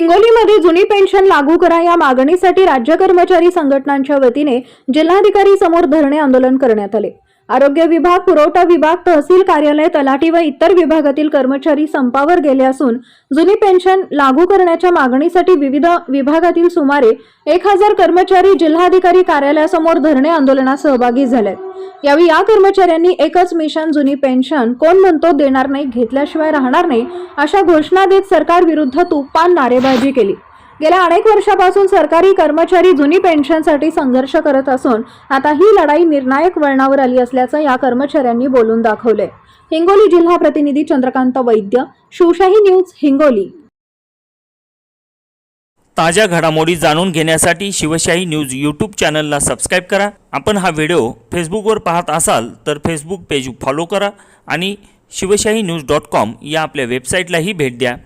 हिंगोलीमध्ये जुनी पेन्शन लागू करा या मागणीसाठी राज्य कर्मचारी संघटनांच्या वतीने जिल्हाधिकारी समोर धरणे आंदोलन करण्यात आले. आरोग्य विभाग पुरवठा विभाग तहसील कार्यालय तलाठी व इतर विभागातील कर्मचारी संपावर गेले असून जुनी पेन्शन लागू करण्याच्या मागणीसाठी विविध विभागातील सुमारे एक हजार कर्मचारी जिल्हाधिकारी कार्यालयासमोर धरणे आंदोलनात सहभागी झाले. यावेळी या कर्मचाऱ्यांनी एकच मिशन जुनी पेन्शन कोण म्हणतो देणार नाही घेतल्याशिवाय राहणार नाही अशा घोषणा देत सरकार विरुद्ध तुफान नारेबाजी केली. गेल्या अनेक वर्षापासून सरकारी कर्मचारी जुनी पेन्शनसाठी संघर्ष करत असून आता ही लढाई निर्णायक वळणावर आली असल्याचं या कर्मचाऱ्यांनी बोलून दाखवले हिंगोली जिल्हा प्रतिनिधी चंद्रकांत वैद्य शिवशाही न्यूज हिंगोली. ताज्या घडामोडी जाणून घेण्यासाठी शिवशाही न्यूज यूट्यूब चॅनलला सबस्क्राईब करा. आपण हा व्हिडिओ फेसबुकवर पाहत असाल तर फेसबुक पेज फॉलो करा आणि शिवशाही न्यूज डॉट कॉम या आपल्या वेबसाईटलाही भेट द्या.